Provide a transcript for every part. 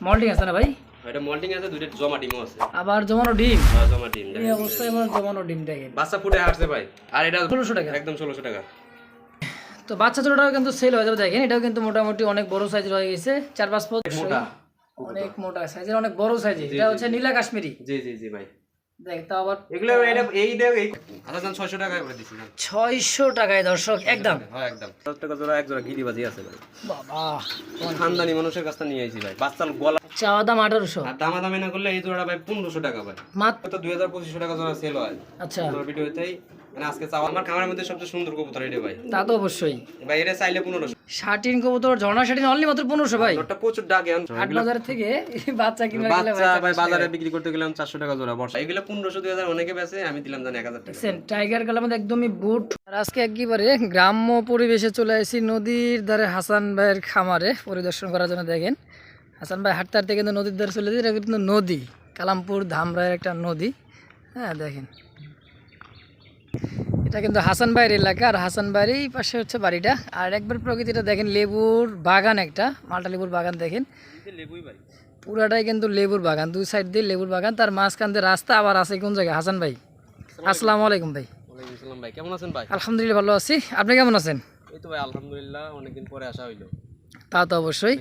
Moulting আছে না ভাই? এটা মল্টিং আছে দুইটা জমা ডিমও আছে। আবার জমানো ডিম? হ্যাঁ, জমা ডিম এই অবস্থায় এবার জমানো ডিম দেখেন। বাচ্চা ফুটে আসছে ভাই। আর এটা 1600 টাকা। একদম 1600 টাকা। তো বাচ্চা ছোটটাও কিন্তু সেল হয়ে যাবে দেখেন। এটাও কিন্তু মোটামুটি অনেক বড় সাইজের হয়ে গেছে। চার পাঁচ ফুট মোটা। অনেক মোটা সাইজের অনেক বড় সাইজের এটা হচ্ছে নীলা কাশ্মীরি। জি জি জি ভাই। দেখ তা আবার এগুলো এটা এই দেখ এই আচ্ছা ছয়শো টাকায় দর্শক একদম। হ্যাঁ একদম। দশ টাকা জোড়া এক জোড়া গিরিবাজি আছে ভাই। বাবা খানদানি মানুষের কাছ থেকে নিয়ে আইছি ভাই। বাচ্চার গলা চাওয়া দাম আঠারোশো। আর দামাদামি না করলে এই জোড়া ভাই পনেরোশো টাকা ভাই। মাত্র তো দুই হাজার পঁচিশশো টাকা জোড়া সেল হয়। আচ্ছা। ভিডিওতেই মানে আজকে চাওয়া আমার খামারের মধ্যে সবচেয়ে সুন্দর কবুতর এটা ভাই। তা তো অবশ্যই। ভাই এটা চাইলে পনেরোশো। শার্টিন কবুতর ঝর্ণা শার্টিন অনলি মাত্র পনেরোশো ভাই। ওটা প্রচুর ডাকে আট বাজার থেকে বাচ্চা কিনবে বাচ্চা ভাই বাজারে বিক্রি করতে গেলাম চারশো টাকা জোড়া বর্ষা। এগুলো পনেরোশো দুই হাজার অনেকে বেছে আমি দিলাম জানি এক হাজার টাকা। টাইগার কালার মধ্যে একদমই বুট আজকে একেবারে গ্রাম্য পরিবেশে চলে আসি নদীর ধারে হাসান ভাইয়ের খামারে পরিদর্শন করার জন্য দেখেন। হাসান ভাই হাঁটতে হাঁটতে কিন্তু নদীর ধারে চলে যায় এটা কিন্তু নদী কালামপুর ধামরায়ের একটা নদী। হ্যাঁ দেখেন। এটা কিন্তু হাসান ভাইয়ের এলাকা আর হাসান ভাইয়ের এই পাশে হচ্ছে বাড়িটা। আর একবার প্রকৃতিটা দেখেন লেবুর বাগান একটা মালটা লেবুর বাগান দেখেন। পুরাটাই কিন্তু লেবুর বাগান দুই সাইড দিয়ে লেবুর বাগান তার মাঝখান দিয়ে রাস্তা আবার আছে কোন জায়গায়? হাসান ভাই। আসসালামু আলাইকুম। ভাই। ওয়ালাইকুম ভাই কেমন আছেন ভাই? আলহামদুলিল্লাহ ভালো আছি। আপনি কেমন আছেন? এই তো ভাই আলহামদুলিল্লাহ অনেকদিন পরে আসা হইল। তা তো অবশ্যই।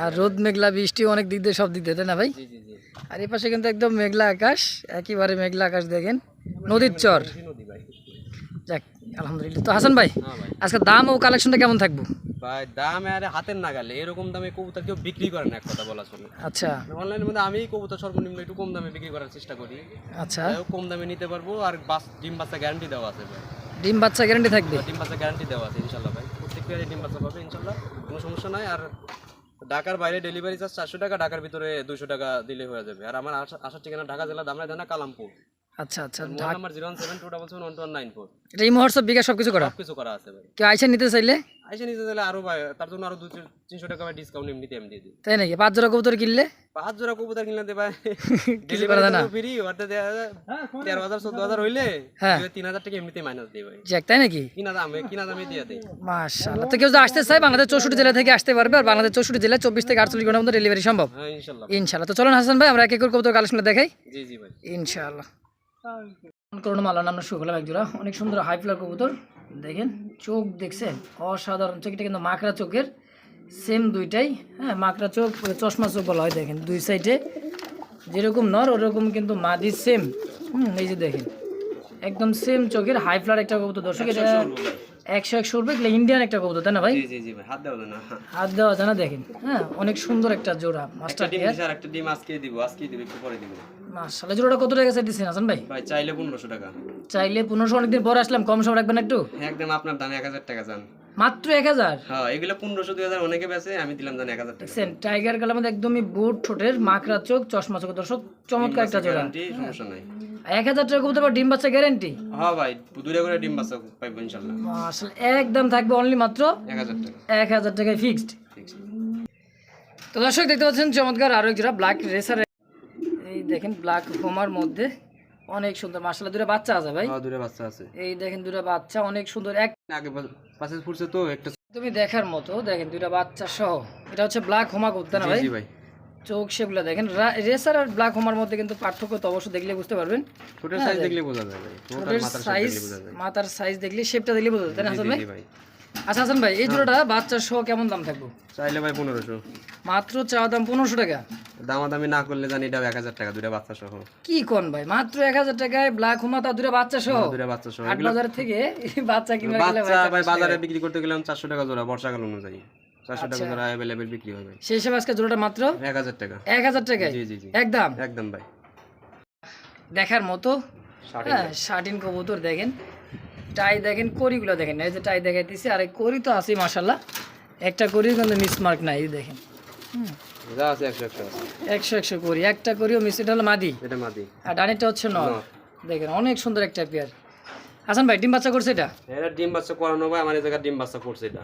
আর রোদ মেঘলা বৃষ্টি অনেক দিক দিয়ে সব দিক দিয়ে না ভাই? আর এই পাশে কিন্তু একদম মেঘলা আকাশ একেবারে মেঘলা আকাশ দেখেন। নদীর চর। যাক আলহামদুলিল্লাহ। তো হাসান ভাই হ্যাঁ আজকে দাম ও কালেকশনটা কেমন থাকব? ভাই দাম আর হাতের নাগালে। এরকম দামে কবুতর কেউ বিক্রি করে না এক কথা বলা চলে আচ্ছা। অনলাইনের মধ্যে আমি কবুতর সর্বনিম্ন একটু কম দামে বিক্রি করার চেষ্টা করি। আচ্ছা। কম দামে নিতে পারব আর বাস ডিম বাচ্চা গ্যারান্টি দেওয়া আছে ভাই। ডিম বাচ্চা গ্যারান্টি থাকবে? ডিম বাচ্চা গ্যারান্টি দেওয়া আছে ইনশাল্লাহ ভাই। প্রত্যেক পেয়ারে ডিম বাচ্চা পাবে ইনশাল্লাহ। কোনো সমস্যা নাই। আর ঢাকার বাইরে ডেলিভারি চার্জ চারশো টাকা ঢাকার ভিতরে দুশো টাকা দিলে হয়ে যাবে। আর আমার আসার ঠিকানা ঢাকা জেলা দামরা জানা কালামপুর। আচ্ছা আচ্ছা mobile number zero one seven two double seven one two one nine four এটা এই মুহূর্তে বিকাশ সব কিছু করা। সব কিছু করা আছে ভাই। কেউ আইসা নিতে চাইলে? আইসে নিতে গেলে আরও ভাই তার জন্য আরও দু তিনশো টাকা ভাই ডিসকাউন্ট এমনিতে দিয়ে দিই। তাই নাকি? পাঁচ জোড়া কবুতর কিনলে? পাঁচ জোড়া কবুতর কিনলে দে ভাই না। ফ্রি তেরো হাজার চোদ্দ হাজার হইলে হ্যাঁ। দুই তিন হাজার টাকা এমনিতে মাইনাস দিই ভাই। যাক তাই নাকি? কিনা দামে কিনা দামে দিয়ে দেয় মাশাআল্লাহ। তো কেউ যদি আসতে চায় বাংলাদেশ চৌষট্টি জেলা থেকে আসতে পারবে আর বাংলাদেশ চৌষট্টি জেলায় চব্বিশ থেকে আটচল্লিশ ঘণ্টার মধ্যে ডেলিভারি সম্ভব। হ্যাঁ ইনশাল্লাহ ইনশাআল্লাহ। তো চলুন হাসান ভাই আমরা এক এক করে কবুতর কালেকশনটা দেখাই। জি জি ভাই। ইনশাআল্লাহ। করোনা মালা নাম শুরু করলাম একজোড়া। অনেক সুন্দর হাই ফ্লার কবুতর। দেখেন চোখ দেখছেন? অসাধারণ। চোখ এটা কিন্তু মাকড়া চোখের। সেম দুইটাই। হ্যাঁ মাকড়া চোখ চশমা চোখ বলা হয় দেখেন দুই সাইডে যেরকম নর ওরকম কিন্তু মাদি সেম হুম এই যে দেখেন। একদম সেম চোখের হাই ফ্লার একটা কবুতর। দর্শক এটা একশো একশো উঠবে এগুলো ইন্ডিয়ান একটা কবুতর তাই না ভাই? হাত দেওয়া যায় না। হাত দেওয়া জানা দেখেন। হ্যাঁ অনেক সুন্দর একটা জোড়া মাস্টার একটা ডিম আজকে দিব আজকে দিব একটু পরে দিব। মাসাল্লাহ জোড়াটা কত টাকা দিচ্ছেন হাসান ভাই? ভাই চাইলে পনেরোশো টাকা। চাইলে পনেরোশো অনেকদিন পরে আসলাম কম রাখবেন একটু? একদম আপনার দাম এক হাজার টাকা যান মাত্র এক হাজার? হ্যাঁ এগুলো পনেরোশো দুই হাজার অনেকে বেছে আমি দিলাম জানি এক হাজার টাকা। দেখছেন টাইগার কালার মধ্যে একদমই বুট ঠোঁটের মাকড়া চোখ চশমা চোখ দর্শক চমৎকার একটা জোড়া। সমস্যা নাই। এক হাজার টাকা কবুতর ডিম বাচ্চা গ্যারেন্টি হ্যাঁ ভাই দুইটা করে ডিম বাচ্চা পাইবো ইনশাল্লাহ আসলে একদম থাকবে অনলি মাত্র এক হাজার টাকা। এক হাজার টাকায় ফিক্সড তো দর্শক দেখতে পাচ্ছেন চমৎকার আরও এক জোড়া ব্ল্যাক রেসার দেখেন ব্ল্যাক হোমার মধ্যে অনেক সুন্দর মাসাল্লাহ দুটো বাচ্চা আছে ভাই। হ্যাঁ দুটো বাচ্চা আছে। এই দেখেন দুটো বাচ্চা অনেক সুন্দর এক আগে পাশে ফুটছে তো একটা তুমি দেখার মতো দেখেন দুইটা বাচ্চা সহ। এটা হচ্ছে ব্ল্যাক হোমা করতে না ভাই? জি ভাই। চোখ সেগুলো দেখেন রেসার আর ব্ল্যাক হোমার মধ্যে কিন্তু পার্থক্য তো অবশ্যই দেখলে বুঝতে পারবেন। ছোটের সাইজ দেখলে বোঝা যায় ভাই ছোট মাথার সাইজ মাথার সাইজ দেখলে শেপটা দেখলে বোঝা যায় তাই না ভাই। আচ্ছা হাসান ভাই এই জোড়াটা বাচ্চার সহ কেমন দাম থাকব? চাইলে ভাই পনেরোশো। মাত্র চাওয়া দাম পনেরোশো টাকা? দামাদামি না করলে জানি এটা এক হাজার টাকা দুটা বাচ্চা সহ। কি কোন ভাই? মাত্র এক হাজার টাকায় ব্ল্যাক হোমা তার দুটো বাচ্চা সহ? দুটা বাচ্চা সহ। আট বাজার থেকে বাচ্চা গেলে বাচ্চা ভাই বাজারে বিক্রি করতে গেলাম চারশো টাকা জোড়া বর্ষাকাল অনুযায়ী। চারশো আচ্ছা। টাকা জোড়া অ্যাভেলেবেল বিক্রি হবে সেই হিসাবে আজকে জোড়াটা মাত্র এক হাজার টাকা। এক হাজার টাকায়? জি জি জি। একদম? একদম ভাই। দেখার মতো? ষাট হ্যাঁ কবুতর দেখেন। টাই দেখেন করিগুলো দেখেন এই যে টাই দেখাইতেছি আর এই করি তো আছে মাসাল্লাহ একটা করিও কিন্তু মিসমার্ক নাই এই দেখেন। হুম, একশো একশো করি একটা করিও মিস এটা হলো মাদি। এটা মাদি। আর ডানেরটা হচ্ছে নর। দেখেন অনেক সুন্দর একটা পেয়ার। হাসান ভাই ডিম বাচ্চা করছে এটা? এটা ডিম বাচ্চা করানো ভাই আমার এই জায়গায় ডিম বাচ্চা করছে এটা।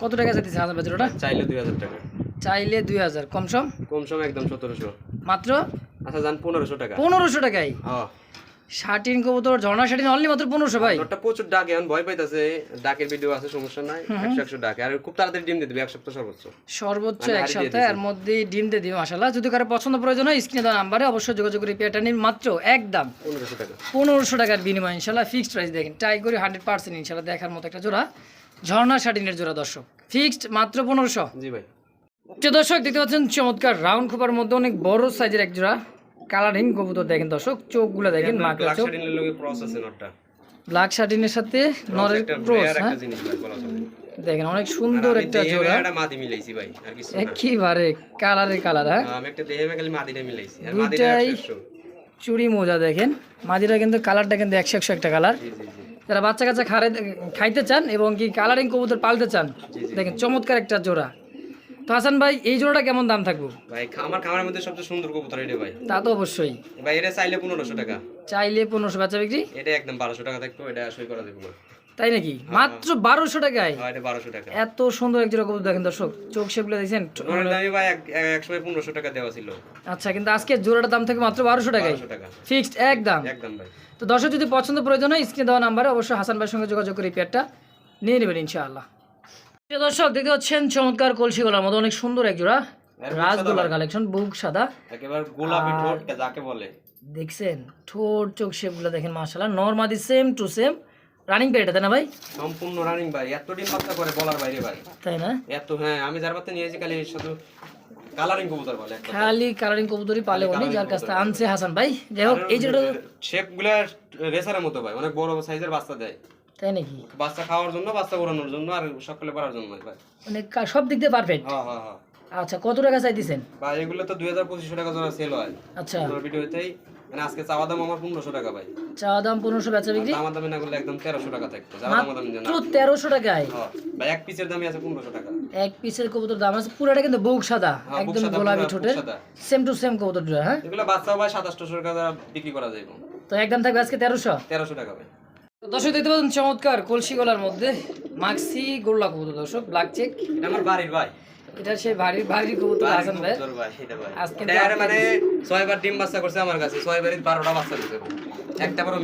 কত টাকা চাইতেছে হাসান ভাই ওটা চাইলে দুই হাজার টাকা। চাইলে দুই হাজার কম সম? কম সময় একদম সতেরোশো। মাত্র? আচ্ছা যান পনেরোশো টাকা। পনেরোশো টাকায় হ্যাঁ কবুতর ঝর্ণা অনলি মাত্র পনেরোশো ভাই। ওটা প্রচুর ডাকে এখন ভয় পাইতেছে ডাকের ভিডিও আছে সমস্যা নাই একশো একশো ডাকে আর খুব তাড়াতাড়ি ডিম দিয়ে দেবে এক সপ্তাহ সর্বোচ্চ। সর্বোচ্চ মানে এক সপ্তাহে এর মধ্যে ডিম দিয়ে দিবে মাসাল্লাহ যদি কারও পছন্দ প্রয়োজন হয় স্ক্রিনে দেওয়া নাম্বারে অবশ্যই যোগাযোগ করে পেয়ারটা নিন মাত্র একদম পনেরোশো টাকা। পনেরোশো টাকার বিনিময় ইনশাল্লাহ ফিক্সড প্রাইস দেখেন। ট্রাই করি হান্ড্রেড পার্সেন্ট ইনশাল্লাহ দেখার মতো একটা জোড়া। ঝর্ণা শাটিনের জোড়া দর্শক। ফিক্সড মাত্র পনেরোশো। জি ভাই। দর্শক দেখতে পাচ্ছেন চমৎকার রাউন্ড খোপার মধ্যে অনেক বড় সাইজের এক জোড়া। কালারিং কবুতর দেখেন দর্শক চোখগুলো দেখেন মাকড়া চোখ। ব্ল্যাক শার্টিনের সাথে নরের ক্রস হ্যাঁ? দেখেন অনেক সুন্দর একটা জোড়া। একটা মাদি মিলাইছি ভাই আর কিছু একেবারে কালারে কালার হ্যাঁ? আমি একটা দেহে খালি মাদিটা মিলাইছি আর মাদিটা দুইটাই চুড়ি মোজা দেখেন। মাদিরা কিন্তু কালারটা কিন্তু একশো একশো একটা কালার যারা বাচ্চা কাচ্চা খারে খাইতে চান এবং কি কালারিং কবুতর পালতে চান দেখেন চমৎকার একটা জোড়া। তো হাসান ভাই এই জোড়াটা কেমন দাম থাকব? ভাই আমার খামারের মধ্যে সবচেয়ে সুন্দর কবুতর এটা ভাই। তা তো অবশ্যই। ভাই এটা চাইলে পনেরোশো টাকা। চাইলে পনেরোশো বাচ্চা বিক্রি? এটা একদম বারোশো টাকা থাকতো এটা সই করা দেবো তাই নাকি? মাত্র বারোশো টাকায়? হ্যাঁ, এত সুন্দর এক জোড়া কবুতর দেখেন দর্শক চোখ শেপগুলো দেখছেন? পনেরোশো টাকা দেওয়া ছিল। আচ্ছা কিন্তু আজকে জোড়াটার দাম থেকে মাত্র বারোশো টাকায়? ফিক্সড একদম। একদম ভাই। তো দর্শক যদি পছন্দ প্রয়োজন হয় স্ক্রিনে দেওয়া নাম্বারে অবশ্যই হাসান ভাইয়ের সঙ্গে যোগাযোগ করে পেয়ারটা নিয়ে নেবেন ইনশাআল্লাহ। দর্শক দেখতে পাচ্ছেন চমৎকার কলসি গলার মতো অনেক সুন্দর এক জোড়া। রাজগোলার কালেকশন বুক সাদা। একেবারে গোলাপি ঠোঁট যাকে বলে। দেখছেন ঠোঁট চোখ শেপগুলো দেখেন মাশাআল্লাহ। নর্মাদি সেম টু সেম রানিং পেয়ারটা তাই না ভাই? সম্পূর্ণ রানিং ভাই। এত ডিম বাচ্চা করে বলার বাইরে ভাই। তাই না? এত হ্যাঁ আমি যার বাচ্চা নিয়েছি খালি শুধু কালারিং কবুতর বলে খালি কালারিং কবুতরই পালে উনি যার কাছ থেকে আনছে হাসান ভাই। যাই হোক এই যেটা শেপগুলা রেসারের মতো ভাই অনেক বড় সাইজের বাচ্চা দেয়। তাই নাকি? বাচ্চা খাওয়ার জন্য বাচ্চা ওড়ানোর জন্য আর সকালে জন্য ভাই। মানে সব দিক দিয়ে পারফেক্ট হ্যাঁ হ্যাঁ হ্যাঁ। আচ্ছা কত টাকা চাইতেছেন? ভাই এগুলো তো দুই হাজার পঁচিশশো টাকা জোড়া সেল হয়। আচ্ছা। ভিডিওতেই মানে আজকে চাওয়া দাম আমার পনেরোশো টাকা ভাই। চা দাম পনেরোশো বেচা বিক্রি? দামা দামি না করলে একদম তেরোশো টাকা থাকতো মাত্র তেরোশো টাকায়? ভাই এক পিসের দামই আছে পনেরোশো টাকা। এক পিসের কবুতর দাম আছে পুরোটা কিন্তু বুক সাদা একদম সাদা, গোলাপি ঠোঁটের। সেম টু সেম কবুতর হ্যাঁ? এগুলো বাচ্চাও ভাই সাতাশশো টাকা বিক্রি করা যায়। তো একদম থাকবে আজকে তেরোশো? তেরোশো টাকা ভাই। দর্শক দেখতে পাচ্ছেন চমৎকার কলসি গলার মধ্যে মাক্সি গোল্লা কবুতর দর্শক ব্ল্যাক চেক আমার বাড়ির ভাই। এটা সেই ভারী ভারী কবুতর হাসান ভাই। আজকে মানে ছয়বার ডিম বাচ্চা করছে আমার কাছে ছয়বারই বারোটা বাচ্চা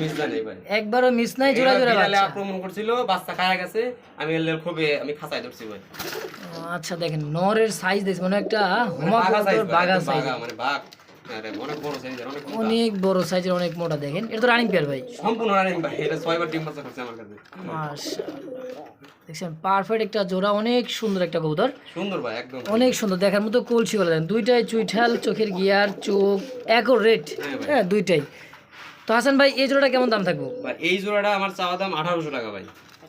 মিস যায় নাই ভাই। একবারও মিস নাই জোড়া জোড়া বাচ্চা। আক্রমণ করছিল বাচ্চা খায়া গেছে আমি এলে খুবই আমি খাঁচাই ধরছি ভাই। আচ্ছা দেখেন নরের সাইজ দেখছি মানে একটা হোমা বাঘা সাইজ মানে বাঘ। অনেক বড় সাইজের অনেক মোটা। দেখেন। এটা তো রানিং পেয়ার ভাই। সম্পূর্ণ রানিং ভাই এটা ছয়বার ডিম বাচ্চা করছে আমার কাছে। দেখছেন পারফেক্ট একটা জোড়া অনেক সুন্দর একটা কবুতর। সুন্দর ভাই একদম। অনেক সুন্দর দেখার মতো কলসি বলে দেন। দুইটাই চুইঠাল চোখের গিয়ার চোখ একও রেড হ্যাঁ হ্যাঁ দুইটাই। তো হাসান ভাই এই জোড়াটা কেমন দাম থাকব? ভাই এই জোড়াটা আমার চাওয়া দাম আঠারোশো টাকা ভাই।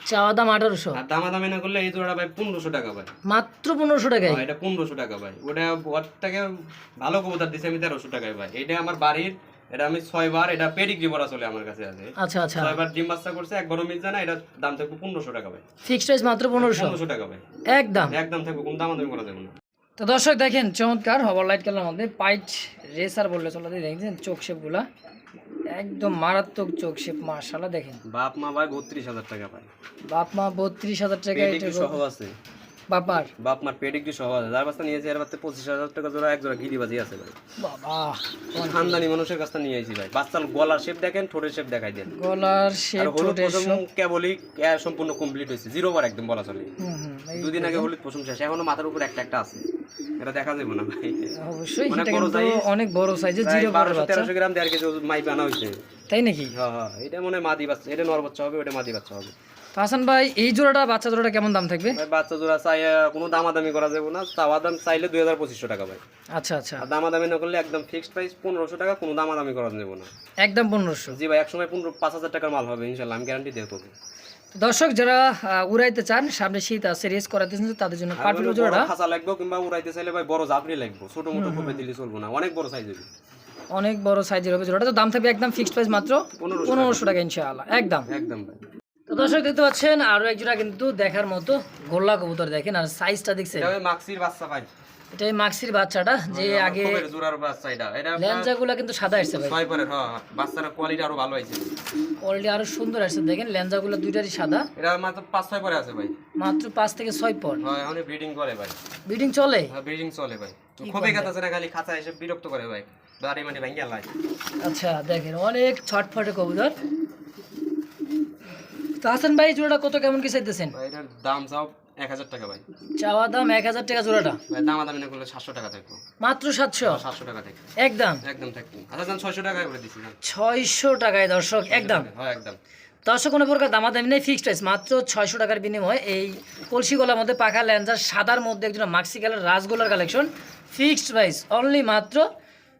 চাওয়া দাম আঠারোশো। আর দামা দামি না করলে এই জোড়াটা ভাই পনেরোশো টাকা ভাই। মাত্র পনেরোশো টাকায়? হ্যাঁ, এটা পনেরোশো টাকা ভাই। ওটা ওরটাকে ভালো কবুতর দিছে আমি তেরোশো টাকায় ভাই। এটা আমার বাড়ির এটা আমি এটা পেডিগ্রি ভরা চলে আমার কাছে আছে। আচ্ছা আচ্ছা। ডিম বাচ্চা করছে একবারও মিস যায় না এটা দাম থাকবে পনেরোশো টাকা ভাই। ফিক্সড প্রাইস মাত্র পনেরোশো? পনেরোশো টাকা ভাই। একদম। একদম থাকবে কোনো দাম দামি করা যাবে না। তো দর্শক দেখেন চমৎকার হবার লাইট কালার মধ্যে পাইট রেসার বললে চলে দেখছেন? চোখ শেপগুলা একদম মারাত্মক চোখ শেপ মার্শাল্লাহ দেখেন। বাপ মা ভাই বত্রিশ হাজার টাকা ভাই বাপ মা বত্রিশ হাজার টাকা এটা সহ আছে। বাপার। বাপ মার পেডিগ্রি সহ আছে। যার বাচ্চা নিয়েছে এর বাচ্চা পঁচিশ হাজার টাকা জোড়া এক জোড়া গিরিবাজি আছে ভাই। বাবা খানদানি মানুষের কাছ থেকে নিয়ে আইছি ভাই। বাচ্চার গলার শেপ দেখেন ঠোঁটের শেপ দেখাই দেন। গলার শেপ ঠোঁটের পশম কেবলই সম্পূর্ণ কমপ্লিট হয়েছে। জিরো বার একদম বলা চলে। দুদিন আগে হলুদ শেষ। এখনও মাথার উপর একটা একটা আছে। এটা দেখা যাবে না ভাই। অবশ্যই এটা কিন্তু অনেক বড় সাইজের জিরো বড় বাচ্চা। তেরোশো গ্রাম দেড় কেজি মাইপ আনা হয়েছে তাই নাকি? হ্যাঁ হ্যাঁ এটা মনে মাদি বাচ্চা এটা নর বাচ্চা হবে ওটা মাদি বাচ্চা হবে। হাসান ভাই এই জোড়াটা বাচ্চা জোড়াটা কেমন দাম থাকবে? ভাই বাচ্চা জোড়া চাই কোনো দামাদামি করা যাবে না। চাওয়া দাম চাইলে দুই হাজার পঁচিশশো টাকা ভাই। আচ্ছা আচ্ছা। দামাদামি না করলে একদম ফিক্সড প্রাইস পনেরোশো টাকা কোনো দামাদামি করা যাবে না। একদম পনেরোশো। জি ভাই এক সময় পনেরো পাঁচ হাজার টাকার মাল হবে ইনশাল্লাহ আমি গ্যারান্টি দিয়ে দেবো। দর্শক যারা উড়াইতে চান সামনে শীত আছে রেস করাতে চান, তাদের জন্য পারফেক্ট জোড়াটা। খাঁচা লাগবে কিংবা উড়াইতে চাইলে ভাই বড় জাপড়ি লাগবে। ছোট মোটো খুবই দিলে চলবো না অনেক বড় সাইজ হবে। অনেক বড় সাইজের হবে জোড়াটা তো দাম থাকবে একদম ফিক্সড প্রাইস মাত্র পনেরোশো পনেরোশো টাকা ইনশাআল্লাহ একদম। একদম তো দর্শক দেখতে পাচ্ছেন আরও এক জোড়া কিন্তু দেখার মতো গোল্লা কবুতর দেখেন আর সাইজটা দেখছেন। মাক্সির বাচ্চা ভাই। এটাই মাক্সির বাচ্চাটা যে আগে জোড়ার বাচ্চা এটা এটা ল্যাঞ্জাগুলো কিন্তু সাদা আসছে ভাই। ছয় পরের হ্যাঁ হ্যাঁ। বাচ্চার কোয়ালিটি আরও ভালো হয়েছে। অলরেডি আরও সুন্দর আসছে দেখেন ল্যাঞ্জাগুলো দুইটারই সাদা। এটা মাত্র পাঁচ ছয় পরে আছে ভাই। মাত্র পাঁচ থেকে ছয় পর। হ্যাঁ এখন ব্রিডিং করে ভাই। ব্রিডিং চলে? হ্যাঁ ব্রিডিং চলে ভাই। খুবই কাছে না খালি খাঁচা এসে বিরক্ত করে ভাই। বাড়ি মাটি ভাঙ্গি আলাই আচ্ছা দেখেন অনেক ছটফটে কবুতর। তো হাসান ভাই জোড়াটা কত কেমন কি চাইতেছেন? ভাই এটার দাম চাও এক হাজার টাকা ভাই। চাওয়া দাম এক হাজার টাকা জোড়াটা? ভাই দাম আদামি না করলে সাতশো টাকা থাকব। মাত্র সাতশো? সাতশো টাকা থাকবে। একদম? একদম থাকবে। আচ্ছা যান ছয়শো টাকা করে দিচ্ছি ছয়শো টাকায় দর্শক একদম? হ্যাঁ একদম। দর্শক কোনো প্রকার দামাদামি নেই ফিক্সড প্রাইস মাত্র ছয়শো টাকার বিনিময়ে এই কলসি গলার মধ্যে পাখা ল্যান্সার সাদার মধ্যে একজন মাক্সি কালার রাসগোলার কালেকশন ফিক্সড প্রাইস অনলি মাত্র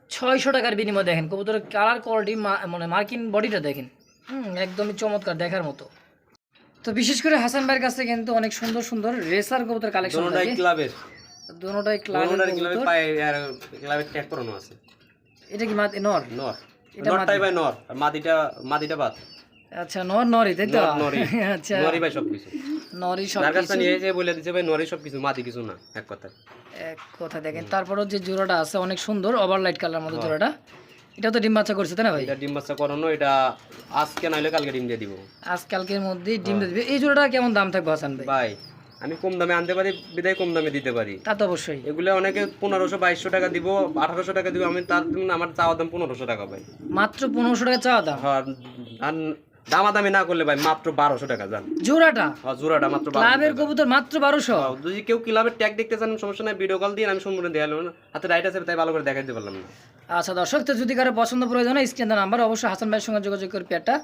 ছয়শো টাকার বিনিময়ে দেখেন। কবুতরের কালার কোয়ালিটি মানে মার্কিন বডিটা দেখেন। হুম একদমই চমৎকার দেখার মতো। তো বিশেষ করে হাসান ভাইয়ের কাছে কিন্তু অনেক সুন্দর সুন্দর রেসার কবুতর কালেকশন থাকে ক্লাবের। দোনোটাই ক্লাবের ক্লাবে কবুতর। পায়ে আর ক্লাবের ট্যাগ করানো আছে। এটা কি মাদ নর? নর। এটা নরটাই ভাই নর। আর মাদিটা মাদিটা বাদ। আচ্ছা নর নরই তাই তো? নর নরি আচ্ছা। নরি ভাই সবকিছু। নরই সব কাছে নিয়ে যে বলে দিছে ভাই নরি সবকিছু মাদি কিছু না এক কথায়। এক কথা দেখেন তারপরও যে জোড়াটা আছে অনেক সুন্দর ওভারলাইট কালার মতো জোড়াটা। এটা তো ডিম বাচ্চা করছে তাই না ভাই? এটা ডিম বাচ্চা করানো এটা আজকে না হলে কালকে ডিম দিয়ে দিব। আজ কালকের মধ্যে ডিম দিয়ে দিবে। এই জোড়াটা কেমন দাম থাকবে হাসান ভাই? ভাই আমি কম দামে আনতে পারি বিদায় কম দামে দিতে পারি। তা তো অবশ্যই। এগুলো অনেকে পনেরোশো বাইশশো টাকা দিব আঠারোশো টাকা দিব আমি তার জন্য আমার চাওয়া দাম পনেরোশো টাকা ভাই। মাত্র পনেরোশো টাকা চাওয়া দাম? আর আর দামাদামি না করলে ভাই মাত্র বারোশো টাকা যান জোড়াটা? আর জোড়াটা মাত্র ক্লাবের কবুতর মাত্র বারোশো? যদি কেউ ক্লাবের ট্যাগ দেখতে চান সমস্যা নাই ভিডিও কল দিয়ে আমি সম্পূর্ণ দেখাল না। হাতে রাইট আছে তাই ভালো করে দেখাইতে পারলাম না। আচ্ছা দর্শক তো যদি কারও পছন্দ প্রয়োজন হয় স্ক্রিন নাম্বার অবশ্যই হাসান ভাইয়ের সঙ্গে যোগাযোগ করে পেয়ারটা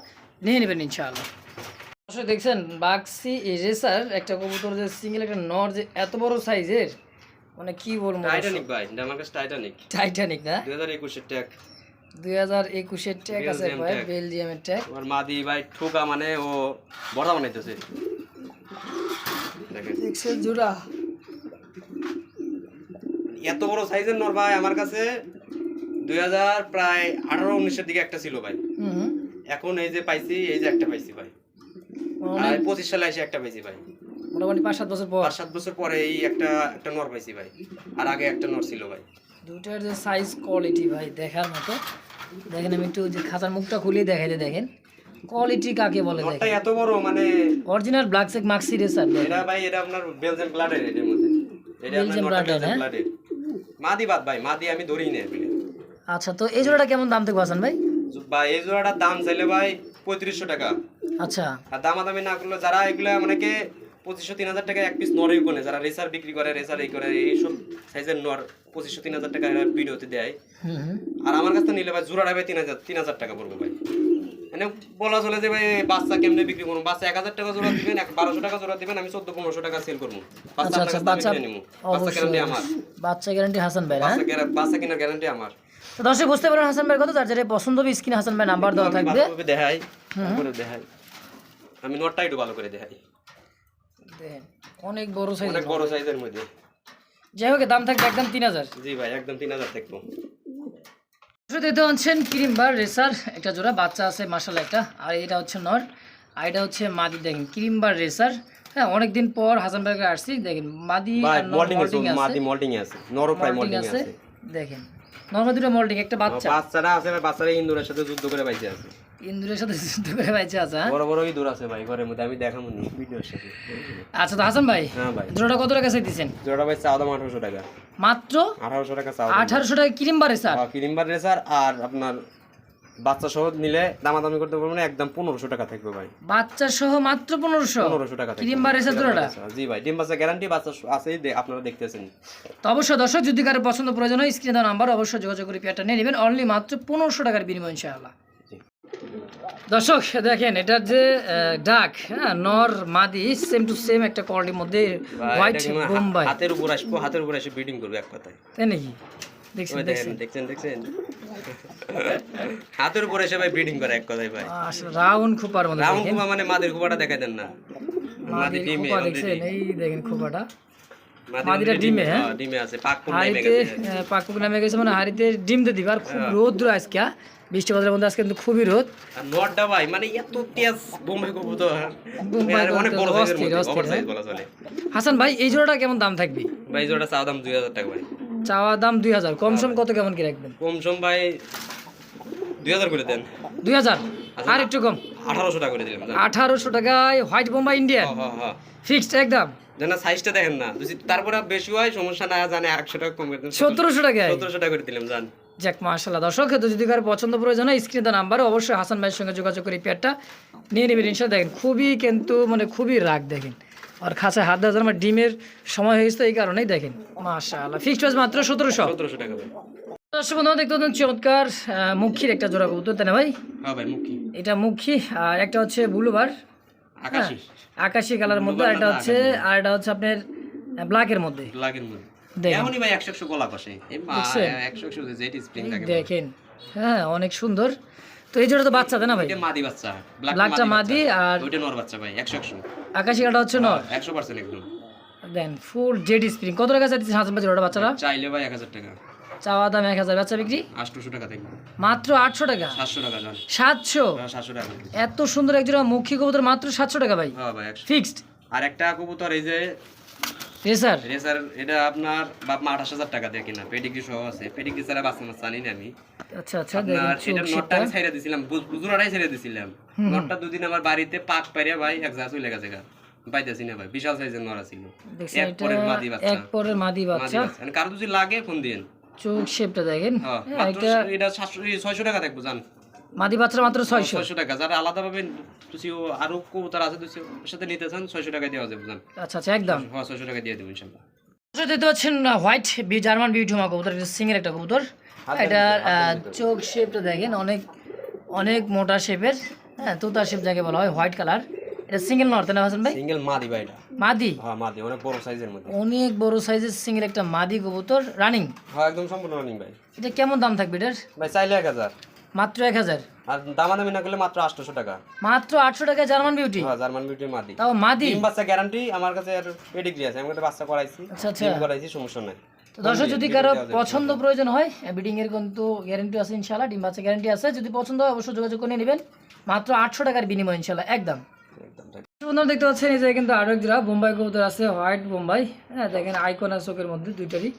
নিয়ে নেবেন ইনশাআল্লাহ। দর্শক দেখছেন বাক্সি রেসার একটা কবুতর যে সিঙ্গেল একটা নর যে এত বড় সাইজের মানে কি বলব টাইটানিক ভাই আমার কাছে টাইটানিক টাইটানিক না? দুই হাজার একুশের ট্যাগ দুই হাজার একুশের ট্যাগ আছে ভাই বেলজিয়ামের ট্যাগ আমার মাদি ভাই ঠোকা মানে ও বড়া বানাইতেছে। দেখেন। জোড়া। এত বড় সাইজের নর ভাই আমার কাছে দুই হাজার প্রায় আঠারো উনিশের দিকে একটা ছিল ভাই। এখন এই যে পাইছি এই যে একটা পাইছি ভাই। আর এই পঁচিশ সালে এসে একটা পাইছি ভাই। মোটামুটি পাঁচ সাত বছর পর। পাঁচ সাত বছর পরে এই একটা একটা নর পাইছি ভাই। আর আগে একটা নর ছিল ভাই। দুটার যে সাইজ কোয়ালিটি ভাই দেখার মতো। দেখেন আমি একটু যে খাতার মুখটা খুলিয়ে দেখাইতে দেখেন। কোয়ালিটি কাকে বলে দেখেন? এত বড় মানে original black check maxi racer এটা ভাই এটা আপনার বেলজিয়াম ব্লাডের এর মধ্যে। এটা নরটা blooded, হ্যাঁ? ব্লাডের মাদি বাদ ভাই মাদি আমি নেই এগুলো আচ্ছা তো এই জোড়াটা কেমন দাম থেকে হাসান ভাই? ভাই এই জোড়াটার দাম চাইলে ভাই পঁয়ত্রিশশো টাকা। আচ্ছা। আর দামাদামি না করলে যারা এগুলা অনেকে পঁচিশশো তিন হাজার টাকা এক পিস নরেই কোনে যারা রেসার বিক্রি করে রেসার এই করে এইসব সাইজের নর পঁচিশশো তিন হাজার টাকা এরা ভিডিওতে দেয়। আর আমার কাছে নিলে ভাই জোড়াটা ভাই তিন হাজার তিন হাজার টাকা পড়বে ভাই। মানে বলা চলে যে ভাই বাচ্চা কেমনে বিক্রি করব? বাচ্চা এক হাজার টাকা জোড়া দিবেন এক বারোশো টাকা জোড়া দিবেন আমি চোদ্দ পনেরোশো টাকা সেল করব। বাচ্চা আচ্ছা আপনার আচ্ছা বাচ্চা গ্যারান্টি আমার। বাচ্চা গ্যারান্টি হাসান ভাই হ্যাঁ? বাচ্চা কেনার গ্যারান্টি আমার। দর্শক বুঝতে পারেন হাসান ভাই কত? যার যেটা পছন্দ হবে স্ক্রিনে হাসান ভাই নাম্বার দেওয়া থাকবে। দেখাই দেখাই। আমি নটটা একটু ভালো করে দেখাই। দেখেন অনেক বড় সাইজ অনেক বড় সাইজের মধ্যে। যাই হোক দাম থাকবে একদম তিন হাজার। জি ভাই একদম তিন হাজার থাকব দেখতে পাচ্ছেন ক্রিম বার রেসার একটা জোড়া বাচ্চা আছে মার্শাল একটা। আর এটা হচ্ছে নর আর এটা হচ্ছে মাদি। দেখেন ক্রিম বার রেসার। হ্যাঁ অনেকদিন পর হাসান আসছি দেখেন মাদি মাদি মল্টিং আছে প্রায় মল্টিং আছে দেখেন নর্মাল দুটো মল্টিং একটা বাচ্চা। বাচ্চারা আছে বাচ্চারা ইন্দুরের সাথে যুদ্ধ করে বাইচে আছে। ইন্দুরের সাথে যুদ্ধ করে হ্যাঁ? বড় বড় ইঁদুর আছে ভাই ঘরের মধ্যে। আমি দেখাবো নি ভিডিওর সাথে। আচ্ছা তো হাসান ভাই হ্যাঁ ভাই। জোড়াটা কত টাকা চাইতেছেন? ভাই চাওয়া দাম আঠারোশো টাকা। মাত্র? আঠারোশো টাকা চাওয়া আঠারোশো টাকা cream bar racer cream bar racer আর আপনার বাচ্চা সহ নিলে দামাদামি করতে পারবেন না একদম পনেরোশো টাকা থাকবে ভাই। বাচ্চা সহ মাত্র পনেরোশো? পনেরোশো টাকা ক্রিম বার জোড়াটা? জি ভাই ডিম বাচ্চা গ্যারান্টি বাচ্চা আছেই আপনারা দেখতেছেন। তো অবশ্যই দর্শক যদি কারও পছন্দ প্রয়োজন হয় স্ক্রিনে দেওয়া নাম্বার অবশ্যই যোগাযোগ করে পেয়ারটা নিয়ে নেবেন। অনলি মাত্র পনেরোশো টাকার বিনিময় ইনশাআল্লাহ। দর্শক দেখেন এটার যে ডাক হ্যাঁ নর মাদি সেম টু সেম একটা কোয়ালিটির মধ্যে হোয়াইট বোম্বাই। হাতের উপর আসব হাতের উপর এসে ব্রিডিং করবে এক কথায়। তাই নাকি? দেখছেন দেখছেন। দেখছেন হাতের উপর এসে ভাই ব্রিডিং করে এক কথায় ভাই। রাউন্ড খুপার মধ্যে রাউন্ড দেখেন। মানে মাদের কুপাটা দেখাই দেন না। মাদি ডিমে দেখছেন এই দেখেন খুপাটা। মাদিটা ডিমে, হ্যাঁ? হ্যাঁ, ডিমে আছে পাক নেমে গেছে। পাকুক নামে গেছে মানে হাড়িতে ডিম দিয়ে দিবে। আর খুব হ্যাঁ। রোদ্র আজকে বৃষ্টি বাদলের মধ্যে আজকে কিন্তু খুবই রোদ। আর নটটা ভাই মানে এত তেজ বোম্বাই কবুতর অনেক বড় সাইজের মধ্যে সাইজ হ্যাঁ? বলা চলে। হাসান ভাই এই জোড়াটা কেমন দাম থাকবে? ভাই চাওয়া দাম দুই হাজার টাকা ভাই। চাওয়া দাম কম সম কত কেমন কি রাখবেন? কম সম ভাই দুই হাজার করে দেন। দুই হাজার? আচ্ছা। আর একটু কম। আঠারোশো টাকা করে দিলাম যান। আঠারোশো টাকায় হোয়াইট বোম্বাই ইন্ডিয়ান। হ্যাঁ, হ্যাঁ, হ্যাঁ। ফিক্সড একদম। যেন সাইজটা দেখেন না। যদি তারপরে বেশি হয় সমস্যা না জানে একশো টাকা কম করে দেন। সতেরোশো টাকায়? সতেরোশো টাকা করে দিলাম জান। যাক মাশাল্লাহ দর্শক তো যদি কারও পছন্দ প্রয়োজন হয় স্ক্রিনে নাম্বার অবশ্যই হাসান ভাইয়ের সঙ্গে যোগাযোগ করে পেয়ারটা নিয়ে নেবেন। ইনশাল্লাহ দেখেন খুবই কিন্তু মানে খুবই রাগ দেখেন। আর খাঁচায় হাত দেওয়া আমার ডিমের সময় হয়েছে এই কারণেই দেখেন মাশাল্লাহ ফিক্সড প্রাইস মাত্র সতেরোশো। সতেরোশো টাকা দর্শক বন্ধু দেখতে পাচ্ছেন চমৎকার মুখির একটা জোড়া কবুতর তাই না ভাই? হ্যাঁ ভাই মুখী। এটা মুখী আর একটা হচ্ছে বুলুবার। আকাশি। আকাশি কালারের মধ্যে আর একটা হচ্ছে আর এটা হচ্ছে আপনার ব্ল্যাকের মধ্যে। লাগের মধ্যে। ভাই একশো একশো? একশো একশো স্প্রিং দেখেন। হ্যাঁ অনেক সুন্দর। তো এই জোড়া তো বাচ্চা তাই না ভাই মাদি বাচ্চা। ব্ল্যাকটা মাদি আর ওইটা নর বাচ্চা ভাই একশো একশো। আকাশি কালারটা হচ্ছে নর? একশো পার্সেন্ট একদম। দেন ফুল জেড স্প্রিং কত টাকা বাচ্চারা? চাইলে ভাই এক হাজার টাকা। চাওয়া দাম এক হাজার। বাচ্চা বিক্রি? টাকা মাত্র আটশো টাকা? সাতশো টাকা এত সুন্দর এক জোড়া মুখী কবুতর মাত্র সাতশো টাকা ভাই। হ্যাঁ ভাই ফিক্সড আর একটা কবুতর এই যে রেসার রেসার এটা আপনার বাপ মা আঠাশ হাজার টাকা দিয়ে কিনা পেডিগ্রি সহ আছে। পেডিগ্রি ছাড়া বাচ্চা মাছ জানি না আমি। আচ্ছা আচ্ছা আপনার নটটা আমি ছেড়ে দিছিলাম বুজুরাটাই ছেড়ে দিছিলাম। নটটা দুদিন আমার বাড়িতে পাক পাইরে ভাই এক জায়গা চলে গেছে গা। পাইতেছি না ভাই বিশাল সাইজের নড়া ছিল। এক পরের মাদি বাচ্চা। এক পরের মাদি বাচ্চা। মানে কারও যদি লাগে ফোন দিন চোখ শেপটা দেখেন। হ্যাঁ হ্যাঁ, এটা এটা সাতশো ছয়শো টাকা থাকব জান। মাদি বাচ্চা মাত্র ছয়শো। ছয়শো টাকা। যারা আলাদা ভাবে তুই আরও কবুতর আছে তুই ওর সাথে নিতে চান ছয়শো টাকা দেওয়া যাবে জান। আচ্ছা আচ্ছা একদম। হ্যাঁ ছয়শো টাকা দিয়ে দেবো ইনশাল্লাহ। দেখতে পাচ্ছেন হোয়াইট বি জার্মান বিউটিমা কবুতর এটা একটা কবুতর। এটা চোখ শেপটা দেখেন অনেক অনেক মোটা শেপের হ্যাঁ তোতা শেপ যাকে বলা হয় হোয়াইট কালার। এটা সিঙ্গেল নর্থ না হাসান ভাই? সিঙ্গেল মাদি ভাই এটা। মাদি? হ্যাঁ মাদি অনেক বড় সাইজের মধ্যে। অনেক বড় সাইজের সিঙ্গেল একটা মাদি কবুতর রানিং হ্যাঁ একদম সম্পূর্ণ রানিং ভাই। এটা কেমন দাম থাকবে এটার? ভাই চাইলে এক হাজার। মাত্র এক হাজার। আর দামাদামি না করলে মাত্র আটশোশো টাকা। মাত্র আটশো টাকা জার্মান বিউটি। হ্যাঁ জার্মান বিউটির মাদি। তাও মাদি? ডিম বাচ্চা গ্যারান্টি আমার কাছে আর পেডিগ্রি আছে। আমি একটা বাচ্চা করাইছি আচ্ছা আচ্ছা। ডিম করাইছি সমস্যা নাই। তো দর্শক যদি কারও পছন্দ প্রয়োজন হয় বিডিং এর কিন্তু গ্যারান্টি আছে ইনশাল্লাহ ডিম বাচ্চা গ্যারান্টি আছে। যদি পছন্দ হয় অবশ্যই যোগাযোগ করে নেবেন। মাত্র আটশো টাকার বিনিময় ইনশাল্লাহ একদম। বন্ধুরা দেখতে পাচ্ছেন এই যে কিন্তু আরও এক জোড়া বোম্বাই কবুতর আছে হোয়াইট বোম্বাই। হ্যাঁ দেখেন আইকন আর চোখের মধ্যে দুইটারই।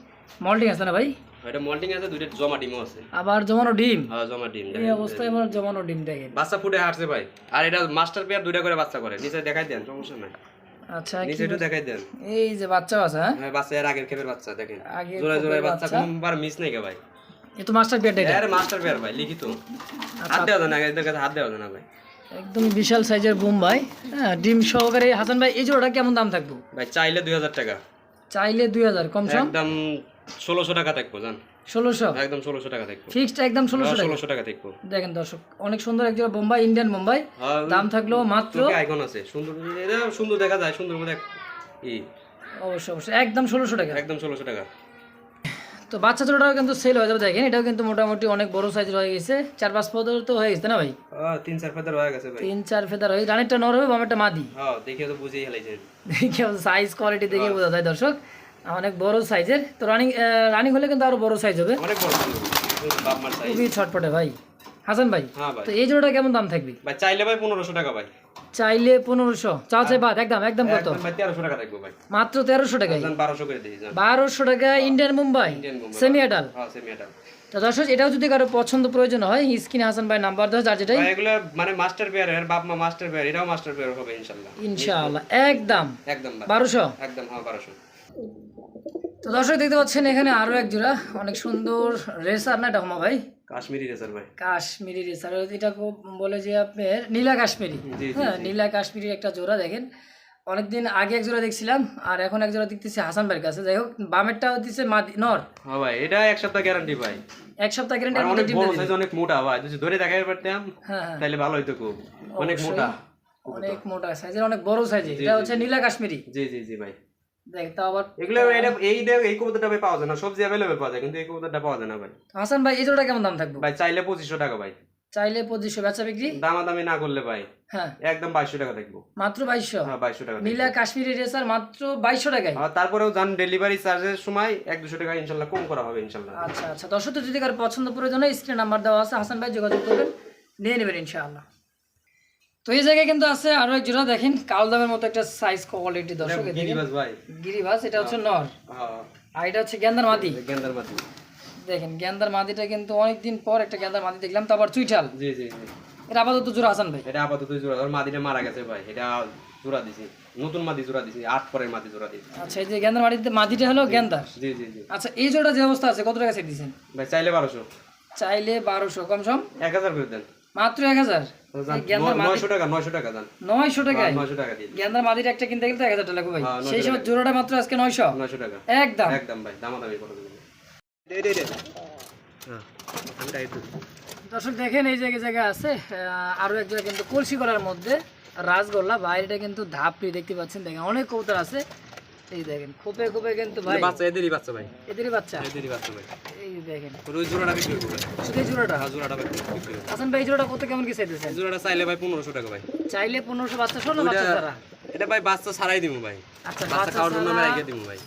মল্টিং আছে না ভাই? এটা মল্টিং আছে দুইটা জমা ডিমও আছে। আবার জমানো ডিম? হ্যাঁ জমা ডিম এই অবস্থায় আমার জমানো ডিম দেখেন। বাচ্চা ফুটে ভাই। আর এটা মাস্টার পেয়ার দুইটা করে বাচ্চা করে নিচে দেখাই দেন সমস্যা নাই। আচ্ছা নিচে একটু দেখাই দেন। এই যে বাচ্চা আছে হ্যাঁ? হ্যাঁ, বাচ্চা এর আগের খেপের বাচ্চা দেখেন। বাচ্চা। কোনবার মিস নাই কে ভাই। এ তো মাস্টার পেয়ারটা এটা? আরে মাস্টার পেয়ার ভাই লিখিত। আচ্ছা। হাত দেওয়া যায় না এদের কাছে হাত দেওয়া না ভাই। একদম বিশাল সাইজের বোম্বাই হ্যাঁ ডিম সহকারে হাসান ভাই এই জোড়াটা কেমন দাম থাকব? ভাই চাইলে দুই হাজার টাকা। চাইলে দুই হাজার কম সম? একদম ষোলোশো টাকা থাকব জান। ষোলোশো? একদম ষোলোশো টাকা থাকব ফিক্সড একদম ষোলোশো টাকা? ষোলোশো টাকা থাকব দেখেন দর্শক অনেক সুন্দর এক জোড়া বোম্বাই ইন্ডিয়ান বোম্বাই। হ্যাঁ, দাম থাকল মাত্র আইকন আছে। সুন্দর এটা সুন্দর দেখা যায় সুন্দর মধ্যে ই। অবশ্যই অবশ্যই। একদম ষোলোশো টাকা। একদম ষোলোশো টাকা। তো বাচ্চা ছোটটাও কিন্তু সেল হয়ে যাবে দেখেন। এটাও কিন্তু মোটামুটি অনেক বড় সাইজের হয়ে গেছে। চার পাঁচ পদের তো হয়ে গেছে না ভাই? তিন চার ফেদার হয়ে গেছে ভাই। তিন চার ফেদার হয়ে রানেরটা নর হবে বামেরটা মাদি। হ্যাঁ দেখে তো বুঝেই হেলাইছে দেখে সাইজ কোয়ালিটি দেখে বোঝা যায় দর্শক। অনেক বড় সাইজের। তো রানিং রানিং হলে কিন্তু আরও বড় সাইজ হবে। অনেক বড় খুবই ছটপটে ভাই। হাসান ভাই হ্যাঁ ভাই। তো এই জোড়াটা কেমন দাম থাকবে? ভাই চাইলে ভাই পনেরোশো টাকা ভাই। চাইলে পনেরোশো। চাও চাই বাদ একদম একদম কত? তেরোশো টাকা থাকব ভাই। মাত্র তেরোশো টাকায়। বারোশো করে বারোশো টাকা ইন্ডিয়ান মুম্বাই সেমি হ্যাঁ সেমি এটা তো দর্শক এটাও যদি কারও পছন্দ প্রয়োজন হয় স্ক্রিনে হাসান ভাই নাম্বার দেওয়া যার যেটাই এগুলো মানে মাস্টার পেয়ার এর বাপ মা মাস্টার পেয়ার এটাও মাস্টার পেয়ার হবে ইনশাল্লাহ। ইনশাআল্লাহ একদম। একদম ভাই। বারোশো? একদম হ্যাঁ বারোশো। তো দর্শক দেখতে পাচ্ছেন এখানে আরও এক জোড়া অনেক সুন্দর রেসার না এটা হুমা ভাই কাশ্মীরি রেসার ভাই। কাশ্মীরি রেসার এটা বলে যে আপনার নীলা কাশ্মীরি। হ্যাঁ নীলা কাশ্মীরির একটা জোড়া দেখেন। অনেকদিন আগে এক জোড়া দেখছিলাম আর এখন এক জোড়া দেখতেছি হাসান ভাইয়ের কাছে। যাই হোক বামেরটা হচ্ছে মাদি নর। হ্যাঁ ভাই এটা এক সপ্তাহ গ্যারান্টি ভাই। এক সপ্তাহ গ্যারেন্টি অনেক বড় সাইজ অনেক মোটা ভাই। যদি ধরে দেখাই পারতাম হ্যাঁ হ্যাঁ। তাহলে ভালো হইতো খুব। অনেক মোটা। অনেক মোটা সাইজের অনেক বড় সাইজের এটা হচ্ছে নীলা কাশ্মীরি। জি জি জি ভাই। দেখ তা আবার এগুলো এটা এই এই কবুতরটা ভাই পাওয়া যায় না সবজি অ্যাভেলেবেল পাওয়া যায় কিন্তু এই কবুতরটা পাওয়া যায় না ভাই। হাসান ভাই এই জোড়াটা কেমন দাম থাকবে? ভাই চাইলে পঁচিশশো টাকা ভাই। চাইলে পঁচিশশো বেচা বিক্রি? দামাদামি না করলে ভাই হ্যাঁ। একদম বাইশশো টাকা থাকব। মাত্র বাইশশো? হ্যাঁ বাইশশো টাকা থাকব। নীলা কাশ্মীরি রেসার মাত্র বাইশশো টাকায়? তারপরেও জান ডেলিভারি চার্জের সময় এক দুশো টাকা ইনশাল্লাহ কম করা হবে ইনশাল্লাহ। আচ্ছা আচ্ছা। দর্শক যদি কারও পছন্দ প্রয়োজন স্ক্রিন নাম্বার দেওয়া আছে হাসান ভাই যোগাযোগ করবেন নিয়ে নেবেন ইনশাআল্লাহ। তো এই জায়গায় কিন্তু আছে আরও এক জোড়া দেখেন কালদামের মতো একটা সাইজ কোয়ালিটি দর্শক গিরিবাস ভাই। গিরিবাস এটা হচ্ছে নর। হ্যাঁ। আর এটা হচ্ছে গেন্দার মাদি। গেন্দার মাটি দেখেন গেন্দার মাদিটা কিন্তু অনেকদিন পর একটা গেন্দার মাদি দেখলাম তো আবার চুইঠাল। জি জি জি। এটা আপাতত জোড়া হাসান ভাই। এটা আপাতত জোড়া ওর মাদিটা মারা গেছে ভাই এটা জোড়া দিছি। নতুন মাদি জোড়া দিছি আট পরের মাদি জোড়া দিছি। আচ্ছা এই যে গেন্দার মাদিতে মাদিটা হলো গেন্দার। জি জি জি। আচ্ছা এই জোড়া যে অবস্থা আছে কত টাকা সেট দিচ্ছেন ভাই চাইলে বারোশো। চাইলে বারোশো কম সম? এক হাজার করে দেন। মাত্র এক হাজার? হাজার যান, গেন্দার নয়- নয়শো টাকা নয়শো টাকা দেন নয়শো টাকায়? নয়শো টাকা দিন। গেন্দার মাদির একটা কিনতে গেলে তো এক হাজার টাকা লাগবে ভাই সেই সময় জোড়াটা মাত্র আজকে নয়শো। নয়শো টাকা। একদম। একদম ভাই দামাদামি করে দেবেন। দে দে দে। হ্যাঁ আমি টাইট দর্শক দেখেন এই জায়গায় জায়গা আছে এক জায়গায় কিন্তু কলসি করার মধ্যে রাজগোল্লা বাইরেটা কিন্তু ধাপড়ি দেখতে পাচ্ছেন? দেখেন অনেক কবুতর আছে। এই দেখেন খোপে খোপে কিন্তু ভাই। বাচ্চা এদেরই বাচ্চা ভাই। এদেরই বাচ্চা? এদেরই বাচ্চা ভাই। এই দেখেন। ওই জোড়াটা বিক্রি করব শুধু জোড়াটা? হ্যাঁ জোড়াটা বিক্রি করব। হাসান ভাই জোড়াটা কত কেমন কি চাইতেছেন? জোড়াটা চাইলে ভাই পনেরোশো টাকা ভাই। চাইলে পনেরোশো বাচ্চা শোনো বাচ্চা ছাড়া? এটা ভাই বাচ্চা ছাড়াই দিব ভাই। আচ্ছা বাচ্চা খাওয়ার জন্য আমি রেখে দিব ভাই।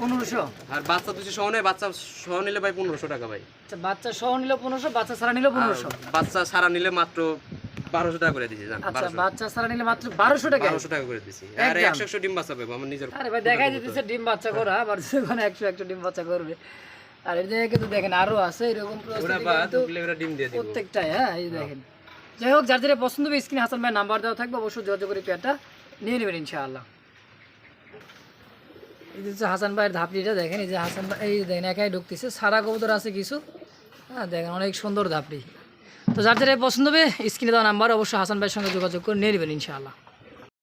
পনেরোশো? আর বাচ্চা দুশো সহ নেই বাচ্চা সহ নিলে ভাই পনেরোশো টাকা ভাই। আচ্ছা বাচ্চা সহ নিলে পনেরোশো বাচ্চা ছাড়া নিলে পনেরোশো? বাচ্চা সারা নিলে মাত্র টাকা করে জান আচ্ছা বাচ্চা ছাড়া নিলে মাত্র টাকা? টাকা করে আর ডিম বাচ্চা পাবো আমার নিজের আরে ভাই দেখাই দিতেছে ডিম বাচ্চা করা আবার সেখানে ডিম বাচ্চা করবে। আর এর জায়গায় কিন্তু দেখেন আরও আছে এরকম ডিম দিয়ে দিব। প্রত্যেকটাই হ্যাঁ এই দেখেন। যাই হোক যার যেটা পছন্দ হবে স্ক্রিনে হাসান ভাই নাম্বার দেওয়া থাকবে অবশ্যই যোগাযোগ করে পেয়ারটা নিয়ে নেবেন ইনশাআল্লাহ। এই যে হাসান ভাইয়ের ধাপড়িটা দেখেন এই যে হাসান ভাই এই দেখেন একাই ঢুকতেছে। সারা কবুতর আছে কিছু। হ্যাঁ দেখেন অনেক সুন্দর ধাপড়ি। তো যার যারা পছন্দ হবে, স্ক্রিনে দেওয়া নাম্বার অবশ্যই হাসান ভাইয়ের সঙ্গে যোগাযোগ করে নিয়ে নেবেন ইনশাআল্লাহ।